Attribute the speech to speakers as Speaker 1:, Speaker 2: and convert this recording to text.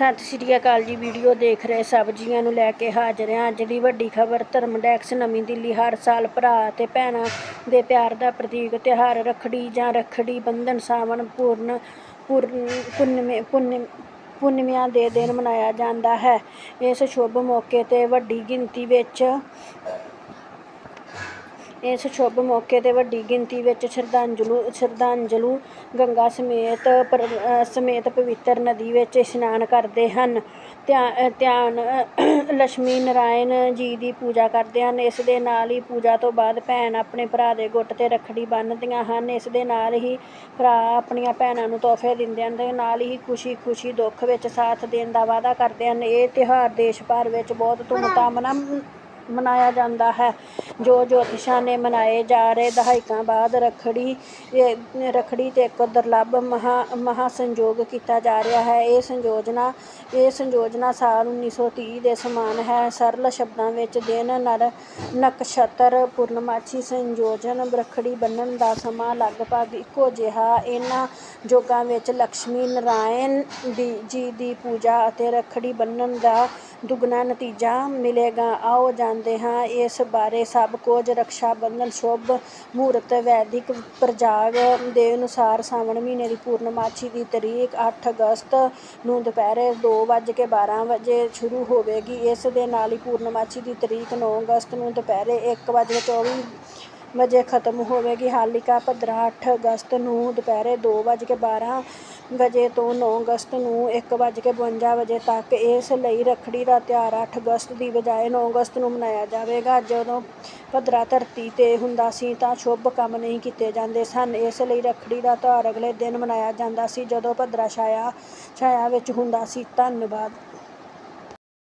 Speaker 1: ਸਤਿ ਸ਼੍ਰੀ ਅਕਾਲ ਜੀ ਵੀਡੀਓ ਦੇਖ ਰਹੇ ਸਭ ਜੀਆਂ ਨੂੰ ਲੈ ਕੇ ਹਾਜ਼ਰ ਹਾਂ। ਅੱਜ ਦੀ ਵੱਡੀ ਖਬਰ, ਧਰਮਡੈਕਸ, ਨਵੀਂ ਦਿੱਲੀ, ਹਰ ਸਾਲ ਭਰਾ ਅਤੇ ਭੈਣਾਂ ਦੇ ਪਿਆਰ ਦਾ ਪ੍ਰਤੀਕ ਤਿਉਹਾਰ, ਰੱਖੜੀ ਜਾਂ ਰੱਖੜੀ ਬੰਧਨ ਸਾਵਣ ਪੂਰਨ ਪੂਰਨ ਪੁੰਨਮੇ, ਪੁੰਨ, ਪੁੰਨਮਿਆਂ ਦੇ ਦਿਨ ਮਨਾਇਆ ਜਾਂਦਾ ਹੈ। ਇਸ ਸ਼ੁਭ ਮੌਕੇ ਤੇ ਵੱਡੀ ਗਿਣਤੀ ਵਿੱਚ ਇਸ ਸ਼ੁਭ ਮੌਕੇ ਤੇ ਵੱਡੀ ਗਿਣਤੀ ਵਿੱਚ ਸ਼ਰਧਾਂਜਲੂ ਸ਼ਰਧਾਂਜਲੂ ਗੰਗਾ ਸਮੇਤ ਪਰ- ਸਮੇਤ ਪਵਿੱਤਰ ਨਦੀ ਵਿੱਚ ਇਸ਼ਨਾਨ ਕਰਦੇ ਹਨ। ਧਿਆ- ਧਿਆਨ ਅ, ਲక్ష్ਮੀ ਨਾਰਾਇਣ ਜੀ ਦੀ ਪੂਜਾ ਕਰਦੇ ਹਨ। ਇਸ ਦੇ ਨਾਲ ਹੀ ਪੂਜਾ ਤੋਂ ਬਾਅਦ ਭੈਣ ਆਪਣੇ ਭਰਾ ਦੇ ਗੁੱਟ ਤੇ ਰੱਖੜੀ ਬੰਨ੍ਹਦੀਆਂ ਹਨ। ਇਸ ਦੇ ਨਾਲ ਹੀ ਭਰਾ ਆਪਣੀਆਂ ਭੈਣਾਂ ਨੂੰ ਤੋਹਫੇ ਦਿੰਦੇ ਹਨ। ਤੇ ਨਾਲ ਹੀ ਖੁਸ਼ੀ ਖੁਸ਼ੀ ਦੁੱਖ ਵਿੱਚ ਸਾਥ ਦੇਣ ਦਾ ਵਾਅਦਾ ਕਰਦੇ ਹਨ। ਇਹ ਤਿਉਹਾਰ ਦੇਸ਼ ਭਰ ਵਿੱਚ ਬਹੁਤ ਧੂਮਧਾਮ ਨਾਲ ਮਨਾਇਆ ਜਾਂਦਾ ਹੈ। ਜੋ ਜੋਤਿਸ਼ਾਂ ਨੇ ਮਨਾਏ ਜਾ ਰਹੇ ਦਹਾਕਿਆਂ ਬਾਅਦ ਰੱਖੜੀ ਰੱਖੜੀ ਤੇ ਇੱਕ ਦੁਰਲੱਭ ਮਹਾ ਮਹਾ ਸੰਯੋਗ ਕੀਤਾ ਜਾ ਰਿਹਾ ਹੈ। ਇਹ ਸੰਯੋਜਨਾ ਇਹ ਸੰਯੋਜਨਾ ਸਾਲ 1930 ਦੇ ਸਮਾਨ ਹੈ। ਸਰਲ ਸ਼ਬਦਾਂ ਵਿੱਚ ਦਿਨ, ਨਰ, ਨਕਸ਼ਤਰ ਪੂਰਨਮਾਸ਼ੀ ਸੰਯੋਜਨ ਰੱਖੜੀ ਬੰਨਣ ਦਾ ਸਮਾਂ ਲਗਭਗ ਇੱਕੋ ਜਿਹਾ। ਇਹਨਾਂ ਜੋਗਾਂ ਵਿੱਚ ਲక్ష్ਮੀ ਨਾਰਾਇਣ ਦੀ, ਜੀ ਦੀ ਪੂਜਾ ਅਤੇ ਰੱਖੜੀ ਬੰਨਣ ਦਾ ਦੁੱਗਣਾ ਨਤੀਜਾ ਮਿਲੇਗਾ। ਆਓ ਜਾਣਦੇ ਹਾਂ ਇਸ ਬਾਰੇ ਸਭ ਕੁਝ। ਰਕਸ਼ਾ ਬੰਧਨ ਸ਼ੁਭ ਮਹੂਰਤ ਵੈਦਿਕ ਪ੍ਰਜਾਗ ਦੇ ਅਨੁਸਾਰ ਸਾਵਣ ਮਹੀਨੇ ਦੀ ਪੂਰਨਮਾਸ਼ੀ ਦੀ ਤਰੀਕ 8 ਅਗਸਤ ਨੂੰ ਦੁਪਹਿਰੇ 2:12 ਵਜੇ ਸ਼ੁਰੂ ਹੋਵੇਗੀ। ਇਸ ਦੇ ਨਾਲ ਹੀ ਪੂਰਨਮਾਸ਼ੀ ਦੀ ਤਰੀਕ 9 ਅਗਸਤ ਨੂੰ ਦੁਪਹਿਰੇ 1:24 ਵਜੇ ਖਤਮ ਹੋਵੇਗੀ। ਹਾਲਿਕਾ ਭਦਰਾ 8 ਅਗਸਤ ਨੂੰ ਦੁਪਹਿਰੇ 2:12 ਵਜੇ ਤੋਂ 9 ਅਗਸਤ ਨੂੰ 1:52 ਵਜੇ ਤੱਕ ਇਸ ਲਈ ਰੱਖੜੀ ਦਾ ਤਿਉਹਾਰ 8 ਅਗਸਤ ਦੀ ਬਜਾਏ 9 ਅਗਸਤ ਨੂੰ ਮਨਾਇਆ ਜਾਵੇਗਾ। ਜਦੋਂ ਭਦਰਾ ਧਰਤੀ ਤੇ ਹੁੰਦਾ ਸੀ ਤਾਂ ਸ਼ੁਭ ਕੰਮ ਨਹੀਂ ਕੀਤੇ ਜਾਂਦੇ ਸਨ। ਇਸ ਲਈ ਰੱਖੜੀ ਦਾ ਤਿਉਹਾਰ ਅਗਲੇ ਦਿਨ ਮਨਾਇਆ ਜਾਂਦਾ ਸੀ। ਜਦੋਂ ਭਦਰਾ ਛਾਇਆ ਛਾਇਆ ਵਿੱਚ ਹੁੰਦਾ ਸੀ, ਧੰਨਵਾਦ।